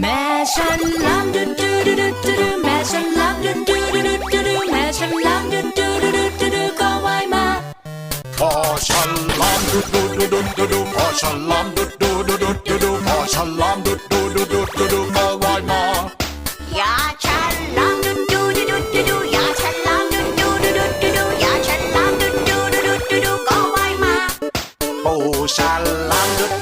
แม่ฉันลำดุดดูดูดูดูดูแม่ฉันลำดุดดูดูดูดูดูแม่ฉันลำดุดดูดูดูดูดูก็ว่ายมาพอฉันล้ำดุดดูดูดูดูดูพอฉันล้ำดุดดูดูดูดูดูพอฉันล้ำดุดดูดูดูดูดูก็ว่ายมาอย่าฉันลำดุดดูดูดูดูดูอย่าฉันลำดุดดูดูดูดูดูอย่าฉันลำดุดดูดูดูดูดูก็ว่ายมาปูฉันล้ำดุดดู